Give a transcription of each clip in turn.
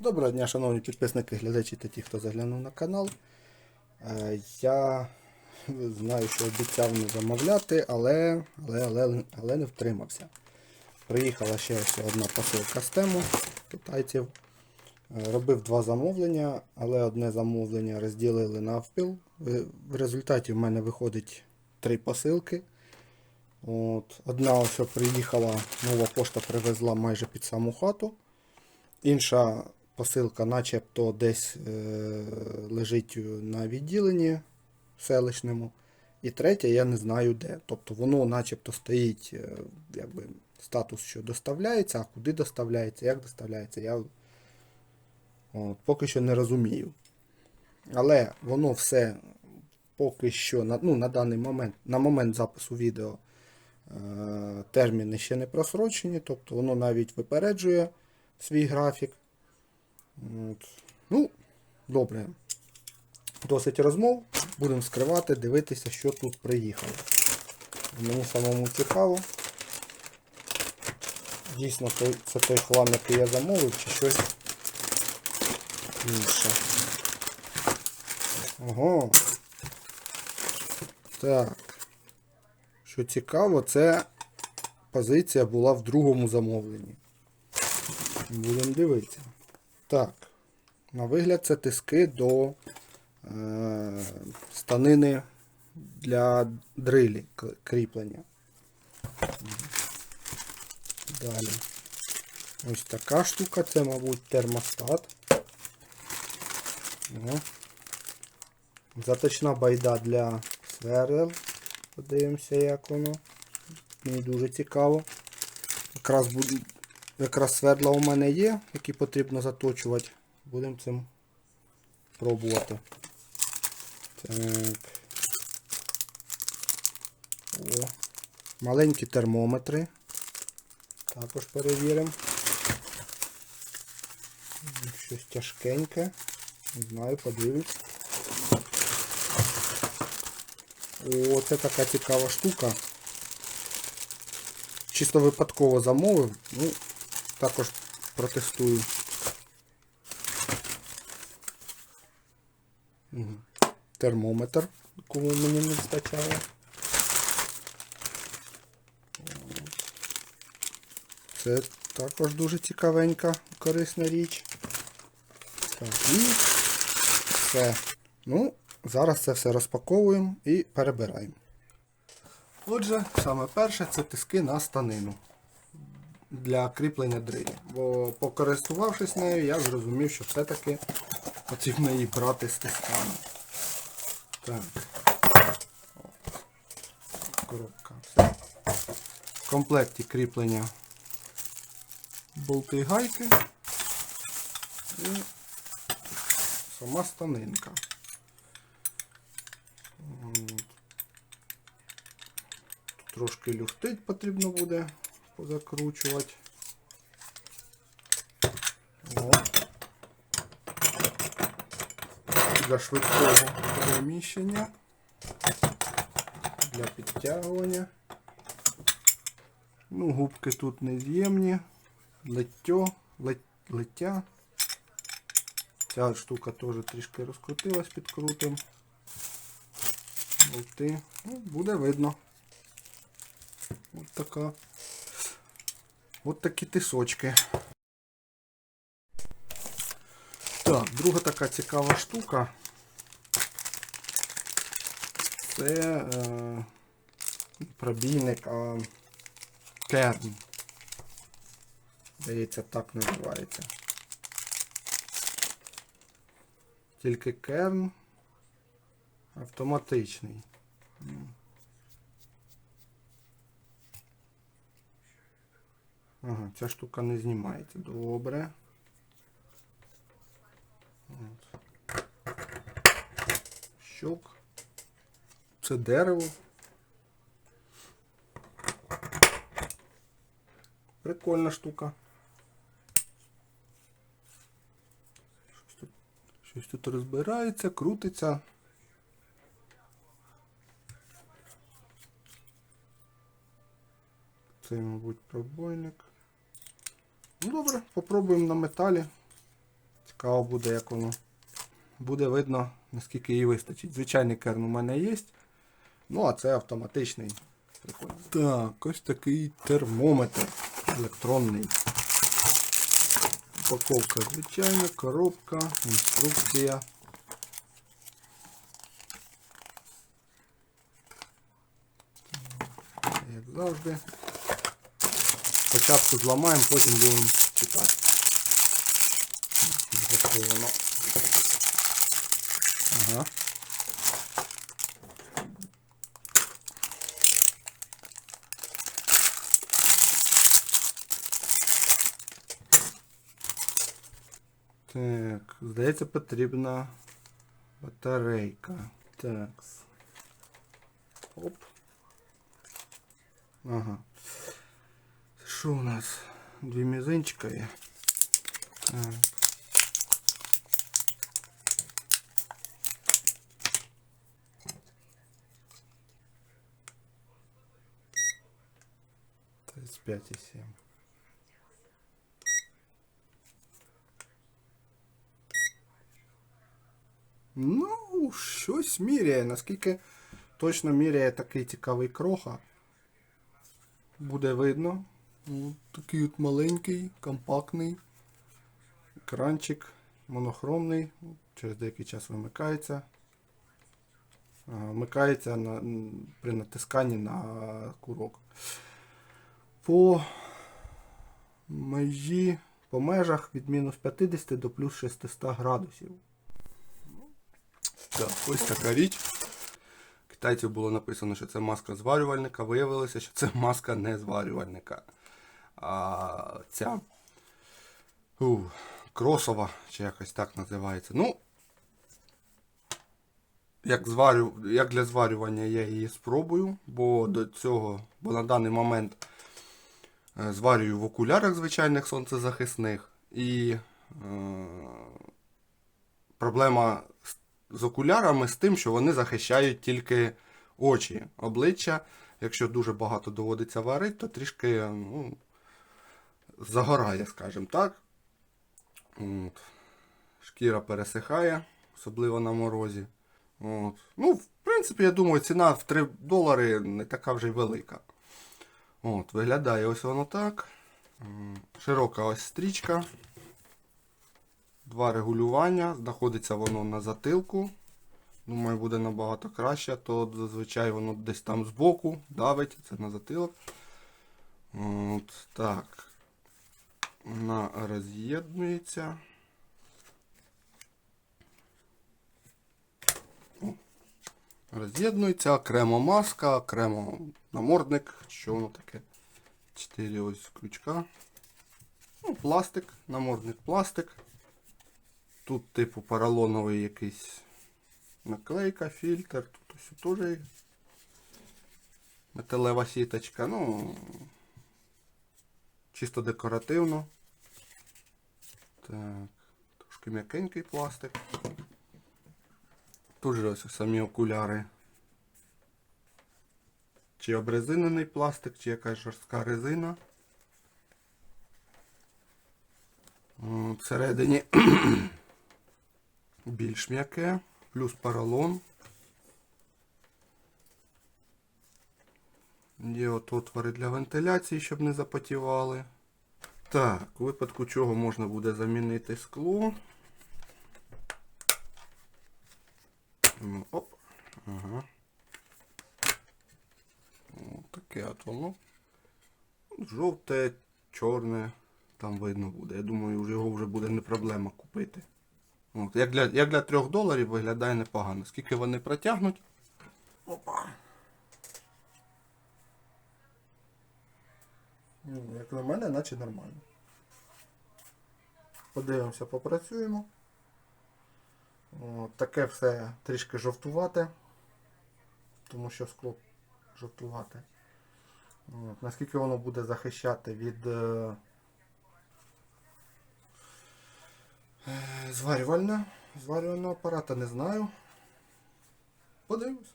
Доброго дня, шановні підписники, глядачі та ті, хто заглянув на канал. Е, Я знаю, що обіцяв не замовляти, але, але, але, але не втримався. Приїхала ще одна посилка з тему китайців. Е, Робив два замовлення, але одне замовлення розділили навпіл. В в результаті в мене виходить три посилки. От. Одна ось приїхала, нова пошта привезла майже під саму хату. Інша посилка, начебто, десь е, лежить на відділенні селищному. І третя, я не знаю де. Тобто воно начебто стоїть, е, якби статус, що доставляється, а куди доставляється, як доставляється, я от, поки що не розумію. Але воно все поки що на, ну, на даний момент, на момент запису відео е, терміни ще не просрочені, тобто воно навіть випереджує свій графік. От. Ну, добре. Досить розмов. Будемо скривати, дивитися, що тут приїхало. Мені самому цікаво. Дійсно, це той хлам, який я замовив, чи щось інше. Ого. Так. Що цікаво, це позиція була в другому замовленні. Будемо дивитися. Так. На вигляд це тиски до е, станини для дрилі кріплення. Далі. Ось така штука, це, мабуть, термостат. Ого. Заточна байда для свердел. Подивимося, як воно. Мені дуже цікаво. Якраз якраз свердла у мене є, які потрібно заточувати. Будемо цим пробувати. Так. О. Маленькі термометри. Також перевіримо. Щось тяжкеньке. Не знаю, подивлюсь. О, це така цікава штука. Чисто випадково замовив. Ну, також протестую. Термометр, якого мені не вистачає. Це також дуже цікавенька, корисна річ. І все. Ну, зараз це все розпаковуємо і перебираємо. Отже, саме перше це тиски на станину для кріплення дрилі. Бо покористувавшись нею, я зрозумів, що все-таки потрібно її брати з тисками. Так. Коробка. Все. В комплекті кріплення болти гайки і сама станинка. Трошки люфтить потрібно буде позакручувати. О. Для швидкого переміщення, для підтягування. Ну, губки тут нез'ємні, лиття, лит- лиття. Ця штука теж трішки розкрутилась, підкрутим. Болти. Ну, буде видно. От така. От такі тисочки. Так, друга така цікава штука. Це е, пробійник а, керн. Здається, так називається. Тільки керн автоматичний. Ага, ця штука не знімається. Добре. От. Щок. Це дерево. Прикольна штука. Щось тут, щось тут розбирається, крутиться. Це, мабуть, пробойник. Ну добре, попробуємо на металі. Цікаво буде, як воно буде видно, наскільки її вистачить. Звичайний керн у мене є. Ну, а це автоматичний. Прикольно. Так, ось такий термометр електронний. Упаковка звичайна, коробка, інструкція. Як завжди. Спочатку зламаємо, потім будемо читати. Запаковано. Ага. Так, здається, потрібна батарейка. Так. Оп. Ага. Що у нас? Дві мізинчика є. Так. Тридцать пять и семь. Ну, щось міряє. Наскільки точно міряє такий цікавий кроха. Буде видно. Ну, такий от маленький, компактний. Екранчик монохромний. Через деякий час вимикається. Вмикається на, при натисканні на курок. По межі, по межах від мінус 50 до плюс 600 градусів. Так, ось така річ. Китайців було написано, що це маска зварювальника. Виявилося, що це маска не зварювальника. А ця у, кросова, чи якось так називається. Ну, як, зварю, як для зварювання я її спробую, бо до цього, бо на даний момент е, зварюю в окулярах звичайних сонцезахисних. І е, проблема з- з окулярами з тим, що вони захищають тільки очі, обличчя. Якщо дуже багато доводиться варити, то трішки ну, загорає, скажімо так. От. Шкіра пересихає, особливо на морозі. От. Ну, в принципі, я думаю, ціна в 3 долари не така вже й велика. От, виглядає ось воно так. Широка ось стрічка. Два регулювання. Знаходиться воно на затилку. Думаю, буде набагато краще, то зазвичай воно десь там збоку давить, це на затилок. От, так. Вона роз'єднується. Роз'єднується, окремо маска, окремо намордник. Що воно таке? Чотири ось крючка. Ну, пластик, намордник пластик. Тут типу поролоновий якийсь наклейка, фільтр. Тут ось теж металева сіточка. Ну, чисто декоративно. Так, трошки м'якенький пластик. Тут же ось самі окуляри. Чи обрезинений пластик, чи якась жорстка резина. Всередині більш м'яке, плюс поролон. Є от отвори для вентиляції, щоб не запотівали. Так, у випадку чого можна буде замінити скло. Ну, оп. Ага. О, таке от воно. Жовте, чорне, там видно буде. Я думаю, його вже буде не проблема купити. От, як, для, як для 3 доларів виглядає непогано. Скільки вони протягнуть? Опа. Як на мене, наче нормально. Подивимося, попрацюємо. О, таке все трішки жовтувате, тому що скло жовтувате. От, наскільки воно буде захищати від е, е, зварювального, зварювального апарата, не знаю. Подивимось.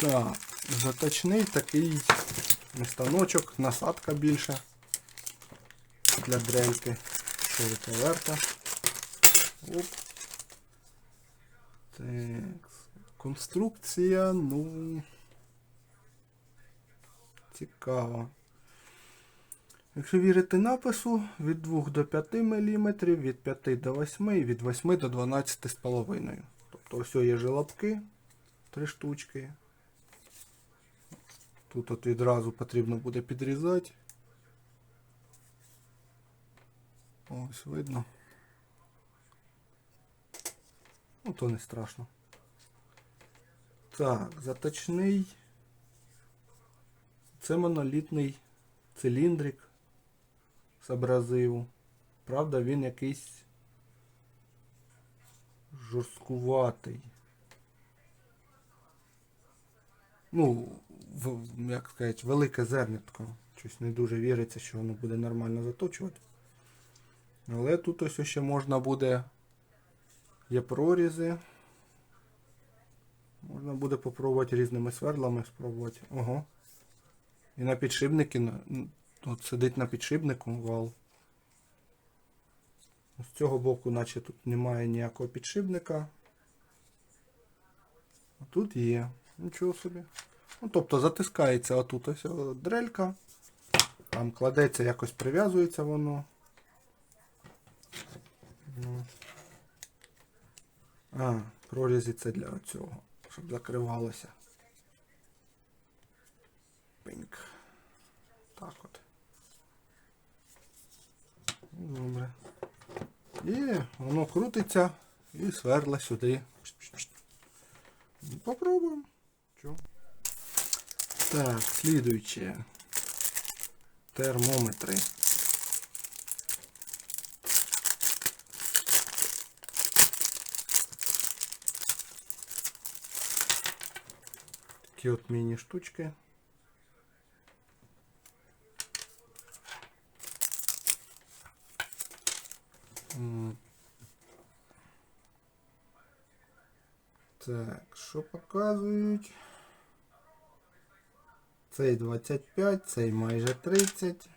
Так, заточний такий станочок, насадка більша. для дрельки. Шуруповерта. Оп. Так. Конструкція, ну. Цікаво. Якщо вірити напису, від 2 до 5 мм, від 5 до 8 і від 8 до 12,5. Тобто ось є желобки, три штучки. Тут от відразу потрібно буде підрізати. Ось видно. Ну, то не страшно. Так, заточний. Це монолітний циліндрик з абразиву. Правда, він якийсь жорсткуватий. Ну, як сказати, велике зернятко. Щось не дуже віриться, що воно буде нормально заточувати. Але тут ось ще можна буде. Є прорізи. Можна буде попробувати різними свердлами спробувати. Ого. І на підшипники. От сидить на підшипнику вал. З цього боку, наче тут немає ніякого підшипника. А тут є. Нічого собі. Ну, тобто затискається отут ось дрелька. Там кладеться, якось прив'язується воно. Ну. А, прорізі це для цього, щоб закривалося. Пеньк. Так от. Ну, Добре. І воно крутиться і сверла сюди. Попробуємо. Чо? Так, слідуюче. Термометри. Такі от міні-штучки. М. Так, що показують? Цей 25, цей майже 30.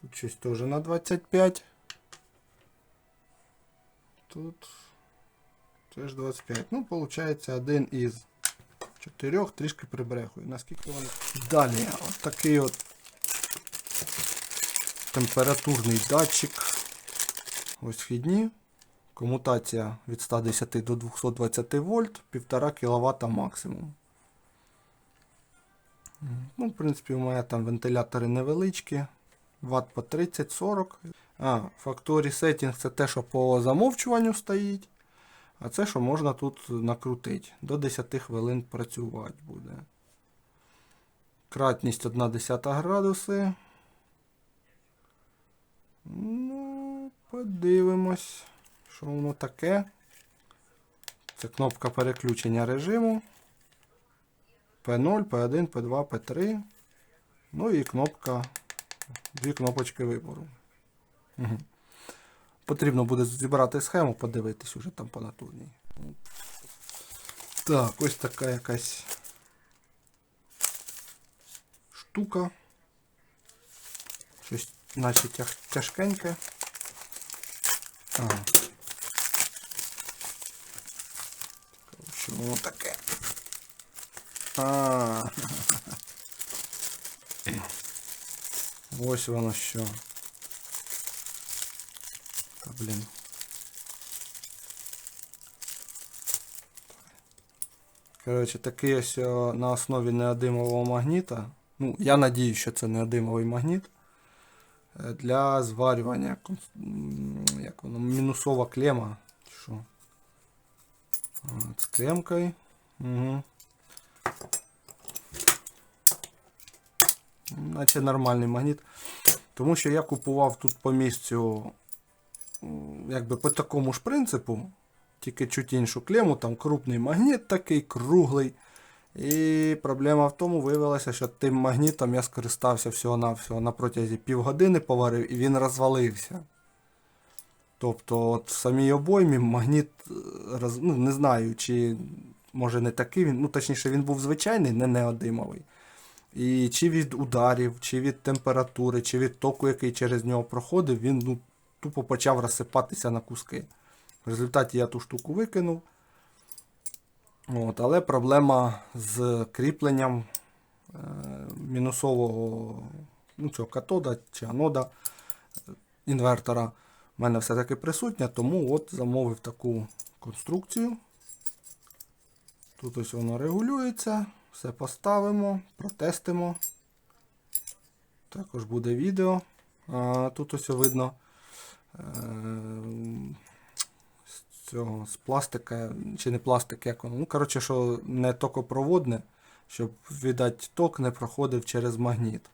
Тут щось теж на 25. Тут теж 25. Ну, виходить, один із чотирьох трішки прибрехує. Наскільки вони. Далі, от такий от температурний датчик. Ось вхідні. Комутація від 110 до 220 вольт, 1,5 кВт максимум. Ну, в принципі, у мене там вентилятори невеличкі. Ватт по 30-40. А, Factory Setting це те, що по замовчуванню стоїть. А це, що можна тут накрутити. До 10 хвилин працювати буде. Кратність 1,1 градуси. Ну, подивимось, що воно таке. Це кнопка переключення режиму. P0, P1, P2, P3. Ну і кнопка. Дві кнопочки вибору. Потрібно буде зібрати схему, подивитись уже там по натурній. Так, ось така якась штука. Щось наче тяж, тяжкеньке. Що воно таке? А. Ось воно що. Та, блін. Коротше, такий ось на основі неодимового магніта. Ну, я надію, що це неодимовий магніт. Е, Для зварювання. Як воно? Мінусова клема. Що? От, з клемкою. Угу. Наче нормальний магніт. Тому що я купував тут по місцю, якби по такому ж принципу, тільки чуть іншу клему, там крупний магніт такий, круглий. І проблема в тому виявилася, що тим магнітом я скористався всього-навсього на протязі півгодини поварив і він розвалився. Тобто от в самій обоймі магніт, е, роз- ну, не знаю, чи може не такий він, ну точніше він був звичайний, не неодимовий. І чи від ударів, чи від температури, чи від току, який через нього проходив, він ну, тупо почав розсипатися на куски. В результаті я ту штуку викинув. От, але проблема з кріпленням е, мінусового ну, цього катода чи анода е, інвертора в мене все-таки присутня, тому от замовив таку конструкцію. Тут ось воно регулюється, все поставимо, протестимо. Також буде відео. Тут ось видно е, з цього з пластика, чи не пластик, як воно. Ну, коротше, що не токопроводне, щоб, видать, ток не проходив через магніт.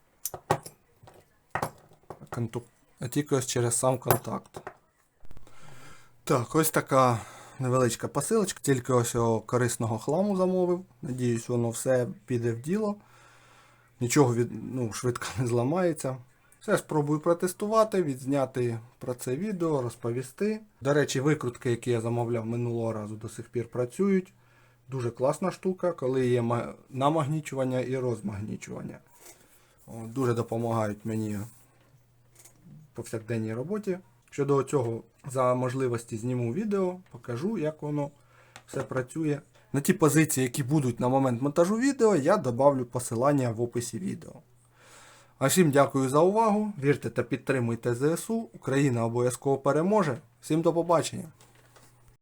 А тільки ось через сам контакт. Так, ось така невеличка посилочка, тільки ось корисного хламу замовив. Надіюсь, воно все піде в діло. Нічого від, ну, швидко не зламається. Все спробую протестувати, відзняти про це відео, розповісти. До речі, викрутки, які я замовляв минулого разу, до сих пір працюють. Дуже класна штука, коли є намагнічування і розмагнічування. Дуже допомагають мені в повсякденній роботі. Щодо цього, за можливості зніму відео, покажу, як воно все працює. На ті позиції, які будуть на момент монтажу відео, я добавлю посилання в описі відео. А всім дякую за увагу. Вірте та підтримуйте ЗСУ. Україна обов'язково переможе. Всім до побачення!